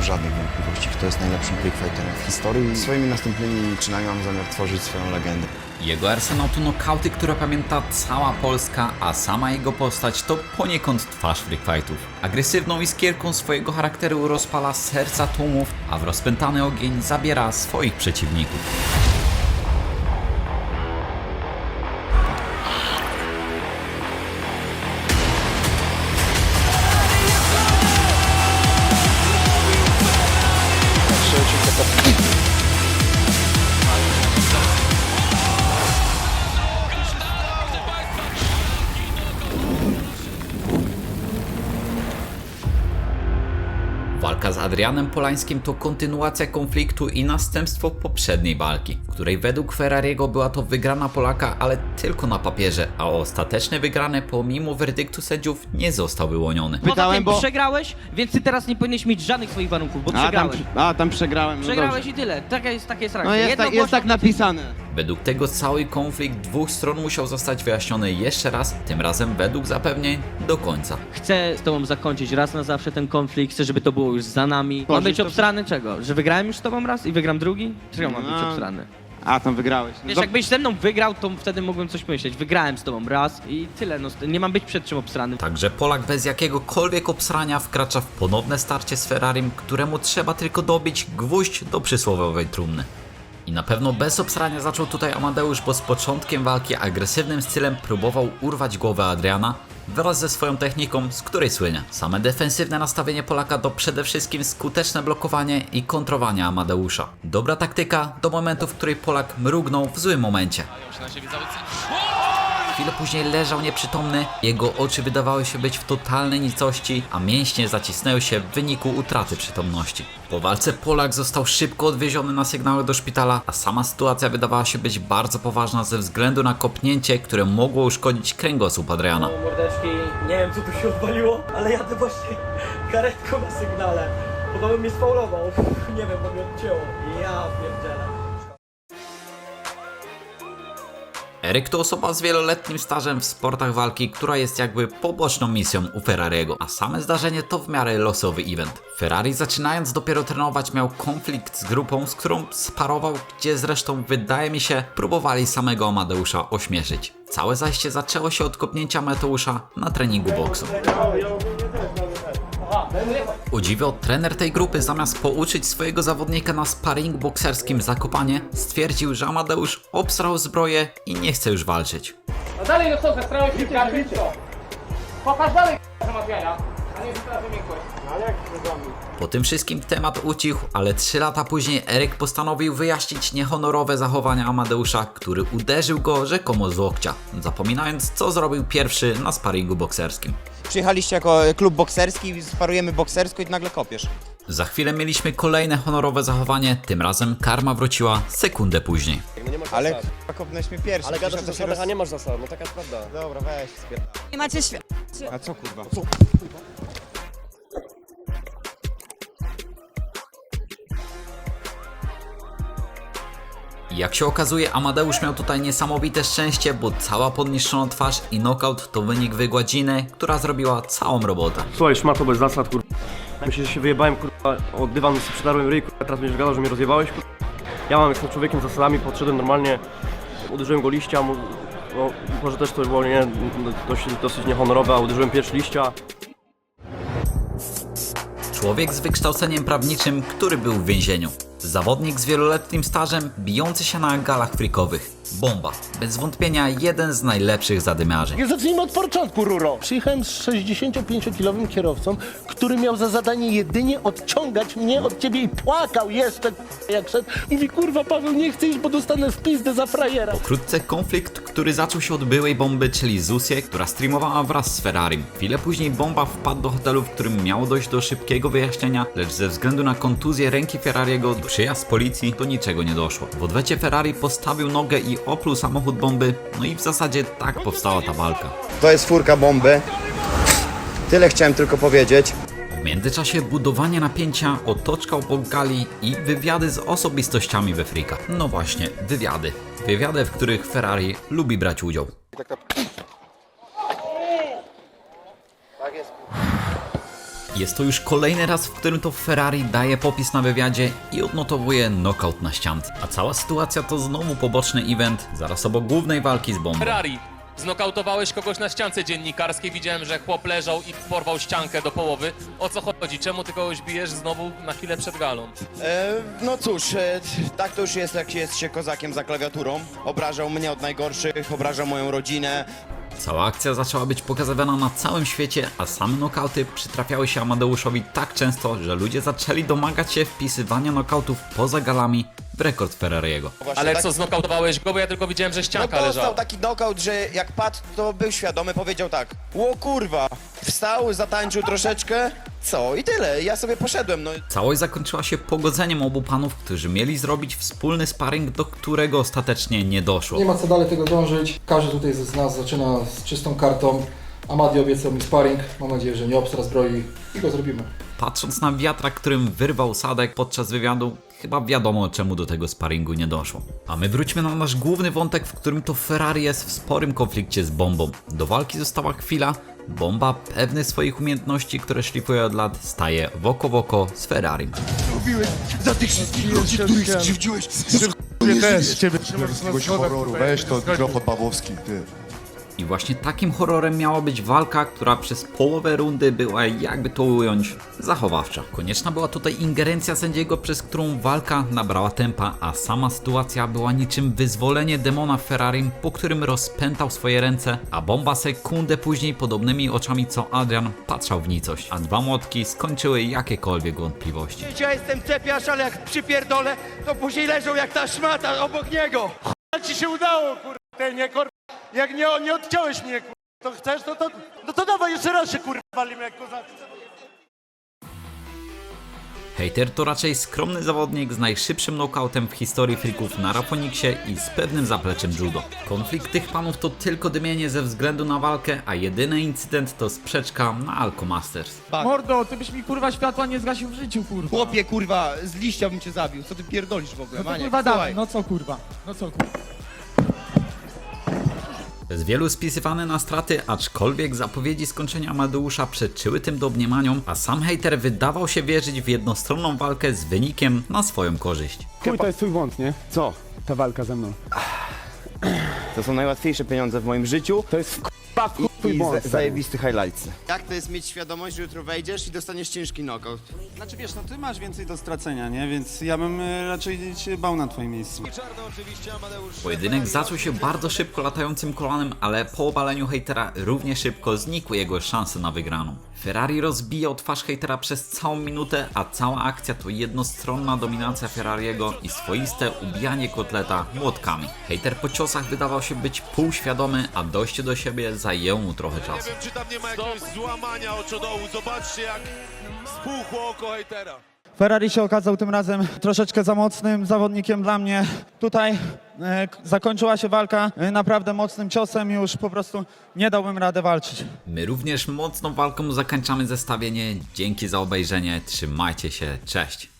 mam żadnych wątpliwości, kto jest najlepszym quickfighterem w historii. Swoimi następnymi czynami mam zamiar tworzyć swoją legendę. Jego arsenał to nokauty, które pamięta cała Polska, a sama jego postać to poniekąd twarz freak fightów. Agresywną iskierką swojego charakteru rozpala serca tłumów, a w rozpętany ogień zabiera swoich przeciwników. Walka z Adrianem Polańskim to kontynuacja konfliktu i następstwo poprzedniej walki, w której według Ferrariego była to wygrana Polaka, ale tylko na papierze, a ostateczne wygrane pomimo werdyktu sędziów nie został wyłoniony. Poza Pytałem, bo- przegrałeś, więc ty teraz nie powinieneś mieć żadnych swoich warunków, bo A tam, przegrałeś. a, tam przegrałem. No Przegrałeś dobrze. i tyle. Taka jest, taka jest reakcja. No jest, tak, jest tak napisane. Według tego cały konflikt dwóch stron musiał zostać wyjaśniony jeszcze raz, tym razem według zapewnień do końca. Chcę z tobą zakończyć raz na zawsze ten konflikt, chcę, żeby to było już za nami. Mam Boże, być to- obstrany czego? Że wygrałem już z tobą raz i wygram drugi? Czego mam być No. obstrany? A, tam wygrałeś. No Wiesz, do- jakbyś ze mną wygrał, to wtedy mogłem coś myśleć. Wygrałem z tobą raz i tyle, no nie mam być przed czym obstrany. Także Polak bez jakiegokolwiek obsrania wkracza w ponowne starcie z Ferrarim, któremu trzeba tylko dobić gwóźdź do przysłowiowej trumny. I na pewno bez obsrania zaczął tutaj Amadeusz, bo z początkiem walki agresywnym stylem próbował urwać głowę Adriana wraz ze swoją techniką, z której słynie. Same defensywne nastawienie Polaka to przede wszystkim skuteczne blokowanie i kontrowanie Amadeusza. Dobra taktyka do momentu, w której Polak mrugnął w złym momencie. Chwilę później leżał nieprzytomny, jego oczy wydawały się być w totalnej nicości, a mięśnie zacisnęły się w wyniku utraty przytomności. Po walce Polak został szybko odwieziony na sygnały do szpitala, a sama sytuacja wydawała się być bardzo poważna ze względu na kopnięcie, które mogło uszkodzić kręgosłup Adriana. mordeczki, nie wiem co tu się odwaliło, ale jadę właśnie karetką na sygnale. Podobno mnie spaulował, nie wiem, bo mnie odcięło. Ja pierdzielę. Eryk to osoba z wieloletnim stażem w sportach walki, która jest jakby poboczną misją u Ferrariego, a same zdarzenie to w miarę losowy event. Ferrari zaczynając dopiero trenować miał konflikt z grupą, z którą sparował, gdzie zresztą wydaje mi się próbowali samego Amadeusza ośmieszyć. Całe zajście zaczęło się od kopnięcia Mateusza na treningu boksu. O dziwo, trener tej grupy zamiast pouczyć swojego zawodnika na sparring bokserskim zakopanie, stwierdził, że Amadeusz obsrał zbroję i nie chce już walczyć. No dalej no co, się karty, co? Pokaż dalej zamawiania, a nie teraz wymiękłeś. Po tym wszystkim temat ucichł, ale 3 lata później Eryk postanowił wyjaśnić niehonorowe zachowania Amadeusza, który uderzył go rzekomo z łokcia, zapominając co zrobił pierwszy na sparingu bokserskim. Przyjechaliście jako klub bokserski, sparujemy boksersko i nagle kopiesz. Za chwilę mieliśmy kolejne honorowe zachowanie, tym razem karma wróciła sekundę później. Ale k***a, kopnąłeś mnie pierwszy. Ale gadasz o zasadach, się a nie masz zasad, no taka jest prawda. Dobra, weź. Nie macie świat. A co kurwa? Jak się okazuje, Amadeusz miał tutaj niesamowite szczęście, bo cała podniszczona twarz i knockout to wynik wygładziny, która zrobiła całą robotę. Słuchaj, szmato bez zasad, kur... Myślę, że się wyjebałem, kurwa, o dywan sobie przydarłem ryj, kurwa, teraz będziesz gadał, że mnie rozjebałeś, kurwa. Ja mam, jestem człowiekiem z zasadami, podszedłem normalnie, uderzyłem go liścia, mu- no, może też to było nie, dość, dosyć niehonorowe, a uderzyłem pierwszy liścia. Człowiek z wykształceniem prawniczym, który był w więzieniu. Zawodnik z wieloletnim stażem, bijący się na galach frikowych. Bomba. Bez wątpienia jeden z najlepszych zadymiarzy. Nie zacznijmy od początku, Ruro. Przyjechałem z 65-kilowym kierowcą, który miał za zadanie jedynie odciągać mnie od ciebie i płakał jeszcze, jak szedł. Mówi, kurwa, Paweł, nie chcę iść, bo dostanę w pizdę za frajera. Wkrótce konflikt, który zaczął się od byłej bomby, czyli Zusie, która streamowała wraz z Ferrarim. Chwilę później bomba wpadł do hotelu, w którym miało dojść do szybkiego wyjaśnienia, lecz ze względu na kontuzję ręki Ferrariego, przyjazd policji, do niczego nie doszło. W odwecie Ferrari postawił nogę i opluł samochód bomby, no i w zasadzie tak powstała ta walka. To jest furka bomby. Tyle chciałem tylko powiedzieć. W międzyczasie budowanie napięcia, otoczka obok gali i wywiady z osobistościami we frikach. No właśnie, wywiady. Wywiady, w których Ferrari lubi brać udział. Jest to już kolejny raz, w którym to Ferrari daje popis na wywiadzie i odnotowuje knockout na ściance. A cała sytuacja to znowu poboczny event, zaraz obok głównej walki z bombą. Ferrari, znokautowałeś kogoś na ściance dziennikarskiej. Widziałem, że chłop leżał i porwał ściankę do połowy. O co chodzi? Czemu ty kogoś bijesz znowu na chwilę przed galą? E, no cóż, e, tak to już jest, jak jest się kozakiem za klawiaturą. Obrażał mnie od najgorszych, obrażał moją rodzinę. Cała akcja zaczęła być pokazywana na całym świecie, a same nokauty przytrafiały się Amadeuszowi tak często, że ludzie zaczęli domagać się wpisywania nokautów poza galami rekord Ferrariego. Właśnie Ale tak- co, znokautowałeś go? Bo ja tylko widziałem, że No ścianka dostał leżała. taki knockout, że jak padł, to był świadomy, powiedział tak. Ło kurwa, wstał, zatańczył troszeczkę, co i tyle. Ja sobie poszedłem, no Całość zakończyła się pogodzeniem obu panów, którzy mieli zrobić wspólny sparring, do którego ostatecznie nie doszło. Nie ma co dalej tego dążyć. Każdy tutaj z nas zaczyna z czystą kartą. Amadi obiecał mi sparring. Mam nadzieję, że nie obstra zbroi i go zrobimy. Patrząc na wiatra, którym wyrwał Sadek podczas wywiadu, chyba wiadomo czemu do tego sparingu nie doszło. A my wróćmy na nasz główny wątek, w którym to Ferrari jest w sporym konflikcie z bombą. Do walki została chwila, bomba pewny swoich umiejętności, które szlifuje od lat, staje w oko w oko z Ferrarim. Weź to mikrofon Pawłowski, ty. I właśnie takim horrorem miała być walka, która przez połowę rundy była, jakby to ująć, zachowawcza. Konieczna była tutaj ingerencja sędziego, przez którą walka nabrała tempa, a sama sytuacja była niczym wyzwolenie demona w Ferrarim, po którym rozpętał swoje ręce, a bomba sekundę później podobnymi oczami co Adrian patrzał w nicość, a dwa młotki skończyły jakiekolwiek wątpliwości. Ja jestem cepiarz, ale jak przypierdolę, to później leżą jak ta szmata obok niego. ci się udało, kurwa, ty nie. Jak nie, nie odciąłeś mnie, kurwa, to chcesz, no to, no to dawaj jeszcze raz się, kurwa, walimy jak kozacy. Hater to raczej skromny zawodnik z najszybszym knockoutem w historii frików na Rafoniksie i z pewnym zapleczem judo. Konflikt tych panów to tylko dymienie ze względu na walkę, a jedyny incydent to sprzeczka na Alco Masters. Mordo, ty byś mi kurwa światła nie zgasił w życiu, kurwa. Chłopie, kurwa, z liścia bym cię zabił. Co ty pierdolisz w ogóle, No to kurwa Słuchaj. dawaj, no co kurwa, no co kurwa. Z wielu spisywany na straty, aczkolwiek zapowiedzi skończenia Amadeusza przeczyły tym domniemaniom, a sam hater wydawał się wierzyć w jednostronną walkę z wynikiem na swoją korzyść. Chuj, to jest twój błąd, nie? Co? Ta walka ze mną. To są najłatwiejsze pieniądze w moim życiu To jest k***a w chuj twój i błąd. za- stary. zajebisty highlights. Jak to jest mieć świadomość, że jutro wejdziesz i dostaniesz ciężki knockout? Znaczy wiesz, no ty masz więcej do stracenia, nie? Więc ja bym e, raczej się bał na twoim miejscu. Pojedynek zaczął się bardzo szybko latającym kolanem, ale po obaleniu hejtera równie szybko znikły jego szanse na wygraną. Ferrari rozbijał twarz hejtera przez całą minutę, a cała akcja to jednostronna dominacja Ferrariego i swoiste ubijanie kotleta młotkami. Hejter po ciosach wydawał się być półświadomy, a dojście do siebie zajęło mu trochę czasu. Czy tam nie ma jakiegoś złamania oczodołu? Zobaczcie jak spuchło oko hejtera. Ferrari się okazał tym razem troszeczkę za mocnym zawodnikiem dla mnie. Tutaj e, zakończyła się walka e, naprawdę mocnym ciosem, już po prostu nie dałbym rady walczyć. My również mocną walką zakończamy zestawienie. Dzięki za obejrzenie, trzymajcie się, cześć!